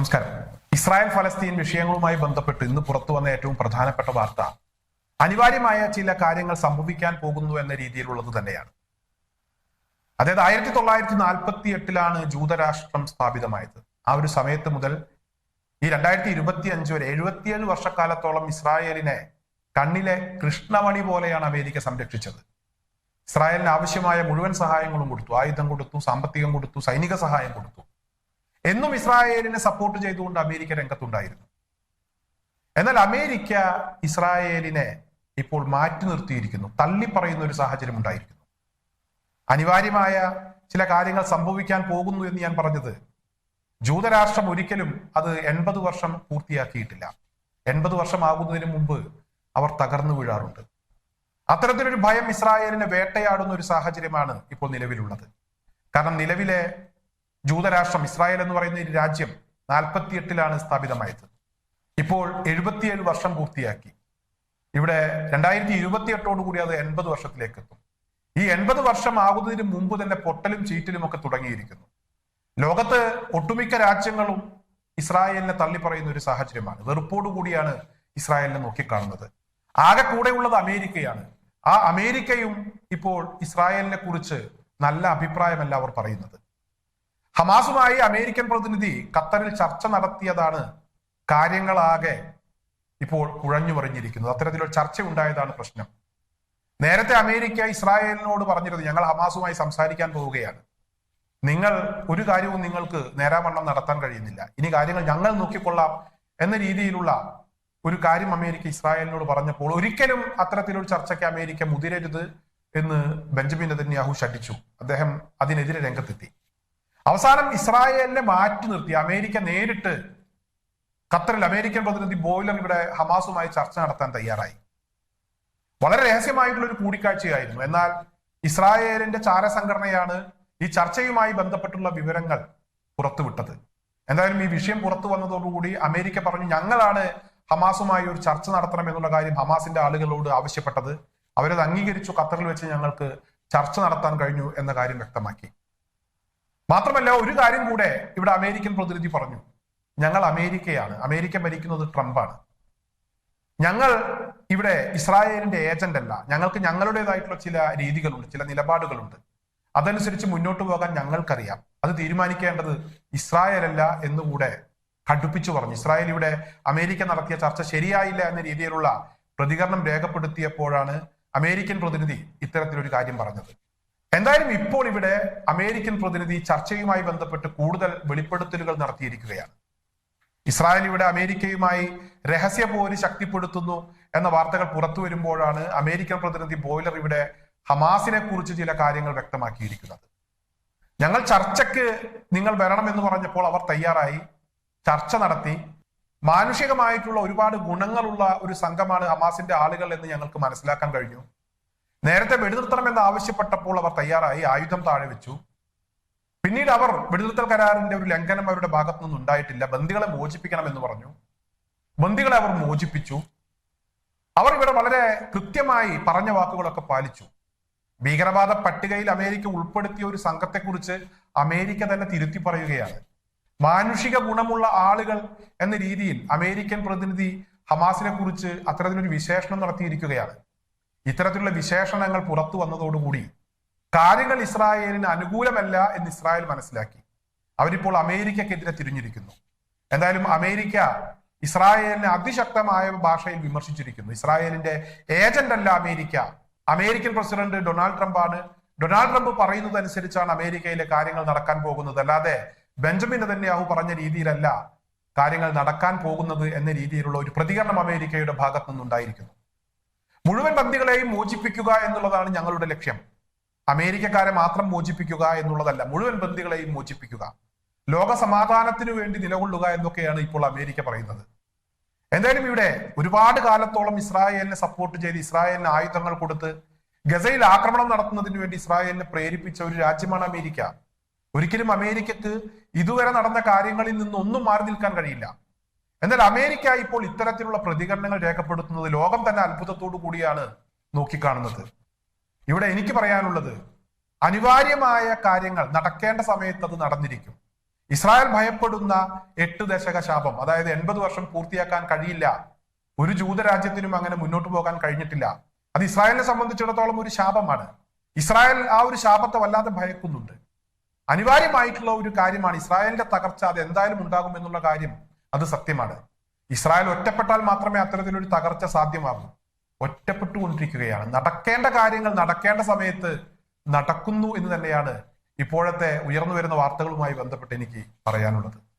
നമസ്കാരം. ഇസ്രായേൽ ഫലസ്തീൻ വിഷയങ്ങളുമായി ബന്ധപ്പെട്ട് ഇന്ന് പുറത്തു വന്ന ഏറ്റവും പ്രധാനപ്പെട്ട വാർത്ത. അനിവാര്യമായ ചില കാര്യങ്ങൾ സംഭവിക്കാൻ പോകുന്നു എന്ന രീതിയിലുള്ളത് തന്നെയാണ്. അതായത് ആയിരത്തി തൊള്ളായിരത്തി നാൽപ്പത്തി എട്ടിലാണ് ജൂതരാഷ്ട്രം സ്ഥാപിതമായത്. ആ ഒരു സമയത്ത് മുതൽ ഈ രണ്ടായിരത്തി ഇരുപത്തി അഞ്ച് വരെ എഴുപത്തിയേഴ് വർഷക്കാലത്തോളം ഇസ്രായേലിനെ കണ്ണിലെ കൃഷ്ണമണി പോലെയാണ് അമേരിക്ക സംരക്ഷിച്ചത്. ഇസ്രായേലിന് ആവശ്യമായ മുഴുവൻ സഹായങ്ങളും കൊടുത്തു. ആയുധം കൊടുത്തു സാമ്പത്തികം കൊടുത്തു സൈനിക സഹായം കൊടുത്തു. എന്നും ഇസ്രായേലിനെ സപ്പോർട്ട് ചെയ്തുകൊണ്ട് അമേരിക്ക രംഗത്തുണ്ടായിരുന്നു. എന്നാൽ അമേരിക്ക ഇസ്രായേലിനെ ഇപ്പോൾ മാറ്റി നിർത്തിയിരിക്കുന്നു. തള്ളി പറയുന്ന ഒരു സാഹചര്യം ഉണ്ടായിരിക്കുന്നു. അനിവാര്യമായ ചില കാര്യങ്ങൾ സംഭവിക്കാൻ പോകുന്നു എന്ന് ഞാൻ പറഞ്ഞത് ജൂതരാഷ്ട്രം ഒരിക്കലും അത് എൺപത് വർഷം പൂർത്തിയാക്കിയിട്ടില്ല. എൺപത് വർഷമാകുന്നതിന് മുമ്പ് അവർ തകർന്നു വീഴാറുണ്ട്. അത്തരത്തിലൊരു ഭയം ഇസ്രായേലിനെ വേട്ടയാടുന്ന ഒരു സാഹചര്യമാണ് ഇപ്പോൾ നിലവിലുള്ളത്. കാരണം നിലവിലെ ജൂതരാഷ്ട്രം ഇസ്രായേൽ എന്ന് പറയുന്ന ഒരു രാജ്യം നാൽപ്പത്തിയെട്ടിലാണ് സ്ഥാപിതമായത്. ഇപ്പോൾ എഴുപത്തിയേഴ് വർഷം പൂർത്തിയാക്കി. ഇവിടെ രണ്ടായിരത്തി ഇരുപത്തിയെട്ടോടു കൂടി അത് എൺപത് വർഷത്തിലേക്ക് എത്തും ഈ എൺപത് വർഷം ആകുന്നതിന് മുമ്പ് തന്നെ പൊട്ടലും ചീറ്റലും ഒക്കെ തുടങ്ങിയിരിക്കുന്നു. ലോകത്ത് ഒട്ടുമിക്ക രാജ്യങ്ങളും ഇസ്രായേലിനെ തള്ളിപ്പറയുന്ന ഒരു സാഹചര്യമാണ്. വെറുപ്പോടുകൂടിയാണ് ഇസ്രായേലിനെ നോക്കിക്കാണുന്നത്. ആകെ കൂടെയുള്ളത് അമേരിക്കയാണ്. ആ അമേരിക്കയും ഇപ്പോൾ ഇസ്രായേലിനെ കുറിച്ച് നല്ല അഭിപ്രായമല്ല അവർ പറയുന്നത്. ഹമാസുമായി അമേരിക്കൻ പ്രതിനിധി ഖത്തറിൽ ചർച്ച നടത്തിയതാണ് കാര്യങ്ങളാകെ ഇപ്പോൾ കുഴഞ്ഞു മറിഞ്ഞിരിക്കുന്നത്. അത്തരത്തിലൊരു ചർച്ച ഉണ്ടായതാണ് പ്രശ്നം. നേരത്തെ അമേരിക്ക ഇസ്രായേലിനോട് പറഞ്ഞിരുന്നു ഞങ്ങൾ ഹമാസുമായി സംസാരിക്കാൻ പോവുകയാണ്. നിങ്ങൾ ഒരു കാര്യവും നിങ്ങൾക്ക് നേരാവണ്ണം നടത്താൻ കഴിയുന്നില്ല. ഇനി കാര്യങ്ങൾ ഞങ്ങൾ നോക്കിക്കൊള്ളാം എന്ന രീതിയിലുള്ള ഒരു കാര്യം അമേരിക്ക ഇസ്രായേലിനോട് പറഞ്ഞപ്പോൾ ഒരിക്കലും അത്തരത്തിലൊരു ചർച്ചയ്ക്ക് അമേരിക്ക മുതിരരുത് എന്ന് ബെഞ്ചമിൻ നെതന്യാഹു ശഠിച്ചു. അദ്ദേഹം അതിനെതിരെ രംഗത്തെത്തി. അവസാനം ഇസ്രായേലിനെ മാറ്റി നിർത്തി. അമേരിക്ക നേരിട്ട് ഖത്തറിൽ അമേരിക്കൻ പ്രതിനിധി ബോയിലർ ഇവിടെ ഹമാസുമായി ചർച്ച നടത്താൻ തയ്യാറായി. വളരെ രഹസ്യമായിട്ടുള്ള ഒരു കൂടിക്കാഴ്ചയായിരുന്നു. എന്നാൽ ഇസ്രായേലിന്റെ ചാരസംഘടനയാണ് ഈ ചർച്ചയുമായി ബന്ധപ്പെട്ടുള്ള വിവരങ്ങൾ പുറത്തുവിട്ടത്. എന്തായാലും ഈ വിഷയം പുറത്തു വന്നതോടുകൂടി അമേരിക്ക പറഞ്ഞു ഞങ്ങളാണ് ഹമാസുമായി ഒരു ചർച്ച നടത്തണം എന്നുള്ള കാര്യം ഹമാസിന്റെ ആളുകളോട് ആവശ്യപ്പെട്ടത്. അവരത് അംഗീകരിച്ചു ഖത്തറിൽ വെച്ച് ഞങ്ങൾക്ക് ചർച്ച നടത്താൻ കഴിഞ്ഞു എന്ന കാര്യം വ്യക്തമാക്കി. മാത്രമല്ല ഒരു കാര്യം കൂടെ ഇവിടെ അമേരിക്കൻ പ്രതിനിധി പറഞ്ഞു. ഞങ്ങൾ അമേരിക്കയാണ്. അമേരിക്ക ഭരിക്കുന്നത് ട്രംപാണ്. ഞങ്ങൾ ഇവിടെ ഇസ്രായേലിന്റെ ഏജന്റ് അല്ല. ഞങ്ങൾക്ക് ഞങ്ങളുടേതായിട്ടുള്ള ചില രീതികളുണ്ട് ചില നിലപാടുകളുണ്ട്. അതനുസരിച്ച് മുന്നോട്ട് പോകാൻ ഞങ്ങൾക്കറിയാം. അത് തീരുമാനിക്കേണ്ടത് ഇസ്രായേലല്ല എന്നുകൂടെ കടുപ്പിച്ചു പറഞ്ഞു. ഇസ്രായേൽ ഇവിടെ അമേരിക്ക നടത്തിയ ചർച്ച ശരിയായില്ല എന്ന രീതിയിലുള്ള പ്രതികരണം രേഖപ്പെടുത്തിയപ്പോഴാണ് അമേരിക്കൻ പ്രതിനിധി ഇത്തരത്തിലൊരു കാര്യം പറഞ്ഞത്. എന്തായാലും ഇപ്പോൾ ഇവിടെ അമേരിക്കൻ പ്രതിനിധി ചർച്ചയുമായി ബന്ധപ്പെട്ട് കൂടുതൽ വെളിപ്പെടുത്തലുകൾ നടത്തിയിരിക്കുകയാണ്. ഇസ്രായേൽ ഇവിടെ അമേരിക്കയുമായി രഹസ്യ പോര് ശക്തിപ്പെടുത്തുന്നു എന്ന വാർത്തകൾ പുറത്തു വരുമ്പോഴാണ് അമേരിക്കൻ പ്രതിനിധി ബോയിലർ ഇവിടെ ഹമാസിനെ കുറിച്ച് ചില കാര്യങ്ങൾ വ്യക്തമാക്കിയിരിക്കുന്നത്. ഞങ്ങൾ ചർച്ചയ്ക്ക് നിങ്ങൾ വരണമെന്ന് പറഞ്ഞപ്പോൾ അവർ തയ്യാറായി ചർച്ച നടത്തി. മാനുഷികമായിട്ടുള്ള ഒരുപാട് ഗുണങ്ങളുള്ള ഒരു സംഘമാണ് ഹമാസിന്റെ ആളുകൾ എന്ന് ഞങ്ങൾക്ക് മനസ്സിലാക്കാൻ കഴിഞ്ഞു. നേരത്തെ വെടിനിർത്തണമെന്ന് ആവശ്യപ്പെട്ടപ്പോൾ അവർ തയ്യാറായി ആയുധം താഴെ വെച്ചു. പിന്നീട് അവർ വെടിനിർത്തൽ കരാറിന്റെ ഒരു ലംഘനം അവരുടെ ഭാഗത്തു നിന്നും ഉണ്ടായിട്ടില്ല. ബന്ദികളെ മോചിപ്പിക്കണം എന്ന് പറഞ്ഞു. ബന്ദികളെ അവർ മോചിപ്പിച്ചു. അവർ ഇവിടെ വളരെ കൃത്യമായി പറഞ്ഞ വാക്കുകളൊക്കെ പാലിച്ചു. ഭീകരവാദ പട്ടികയിൽ അമേരിക്ക ഉൾപ്പെടുത്തിയ ഒരു സംഘത്തെക്കുറിച്ച് അമേരിക്ക തന്നെ തിരുത്തി പറയുകയാണ്. മാനുഷിക ഗുണമുള്ള ആളുകൾ എന്ന രീതിയിൽ അമേരിക്കൻ പ്രതിനിധി ഹമാസിനെ കുറിച്ച് അത്തരത്തിലൊരു വിശേഷണം നടത്തിയിരിക്കുകയാണ്. ഇത്തരത്തിലുള്ള വിശേഷണങ്ങൾ പുറത്തു വന്നതോടുകൂടി കാര്യങ്ങൾ ഇസ്രായേലിന് അനുകൂലമല്ല എന്ന് ഇസ്രായേൽ മനസ്സിലാക്കി. അവരിപ്പോൾ അമേരിക്കക്കെതിരെ തിരിഞ്ഞിരിക്കുന്നു. എന്തായാലും അമേരിക്ക ഇസ്രായേലിനെ അതിശക്തമായ ഭാഷയിൽ വിമർശിച്ചിരിക്കുന്നു. ഇസ്രായേലിന്റെ ഏജന്റ് അല്ല അമേരിക്ക. അമേരിക്കൻ പ്രസിഡന്റ് ഡൊണാൾഡ് ട്രംപാണ്. ഡൊണാൾഡ് ട്രംപ് പറയുന്നത് അനുസരിച്ചാണ് അമേരിക്കയിലെ കാര്യങ്ങൾ നടക്കാൻ പോകുന്നത്. അല്ലാതെ ബെഞ്ചമിൻ നെതന്യാഹു പറഞ്ഞ രീതിയിലല്ല കാര്യങ്ങൾ നടക്കാൻ പോകുന്നത് എന്ന രീതിയിലുള്ള ഒരു പ്രതികരണം അമേരിക്കയുടെ ഭാഗത്തു നിന്നുണ്ടായിരിക്കുന്നു മുഴുവൻ ബന്ദികളെയും മോചിപ്പിക്കുക എന്നുള്ളതാണ് ഞങ്ങളുടെ ലക്ഷ്യം. അമേരിക്കക്കാരെ മാത്രം മോചിപ്പിക്കുക എന്നുള്ളതല്ല മുഴുവൻ ബന്ദികളെയും മോചിപ്പിക്കുക. ലോക സമാധാനത്തിനു വേണ്ടി നിലകൊള്ളുക എന്നൊക്കെയാണ് ഇപ്പോൾ അമേരിക്ക പറയുന്നത്. എന്തായാലും ഇവിടെ ഒരുപാട് കാലത്തോളം ഇസ്രായേലിനെ സപ്പോർട്ട് ചെയ്ത് ഇസ്രായേലിന് ആയുധങ്ങൾ കൊടുത്ത് ഗസയിൽ ആക്രമണം നടത്തുന്നതിന് വേണ്ടി ഇസ്രായേലിനെ പ്രേരിപ്പിച്ച ഒരു രാജ്യമാണ് അമേരിക്ക. ഒരിക്കലും അമേരിക്കക്ക് ഇതുവരെ നടന്ന കാര്യങ്ങളിൽ നിന്നൊന്നും മാറി നിൽക്കാൻ കഴിയില്ല. എന്നാൽ അമേരിക്ക ഇപ്പോൾ ഇത്തരത്തിലുള്ള പ്രതികരണങ്ങൾ രേഖപ്പെടുത്തുന്നത് ലോകം തന്നെ അത്ഭുതത്തോടു കൂടിയാണ് നോക്കിക്കാണുന്നത്. ഇവിടെ എനിക്ക് പറയാനുള്ളത് അനിവാര്യമായ കാര്യങ്ങൾ നടക്കേണ്ട സമയത്ത് അത് നടന്നിരിക്കും. ഇസ്രായേൽ ഭയപ്പെടുന്ന എട്ട് ദശക ശാപം അതായത് എൺപത് വർഷം പൂർത്തിയാക്കാൻ കഴിയില്ല. ഒരു ജൂതരാജ്യത്തിനും അങ്ങനെ മുന്നോട്ട് പോകാൻ കഴിഞ്ഞിട്ടില്ല. അത് ഇസ്രായേലിനെ സംബന്ധിച്ചിടത്തോളം ഒരു ശാപമാണ്. ഇസ്രായേൽ ആ ഒരു ശാപത്തെ വല്ലാതെ ഭയക്കുന്നുണ്ട്. അനിവാര്യമായിട്ടുള്ള ഒരു കാര്യമാണ് ഇസ്രായേലിന്റെ തകർച്ച അത് എന്തായാലും ഉണ്ടാകും എന്നുള്ള കാര്യം അത് സത്യമാണ്. ഇസ്രായേൽ ഒറ്റപ്പെട്ടാൽ മാത്രമേ അത്തരത്തിലൊരു തകർച്ച സാധ്യമാകൂ. ഒറ്റപ്പെട്ടുകൊണ്ടിരിക്കുകയാണ്. നടക്കേണ്ട കാര്യങ്ങൾ നടക്കേണ്ട സമയത്ത് നടക്കുന്നു എന്ന് തന്നെയാണ് ഇപ്പോഴത്തെ ഉയർന്നു വരുന്ന വാർത്തകളുമായി ബന്ധപ്പെട്ട് എനിക്ക് പറയാനുള്ളത്.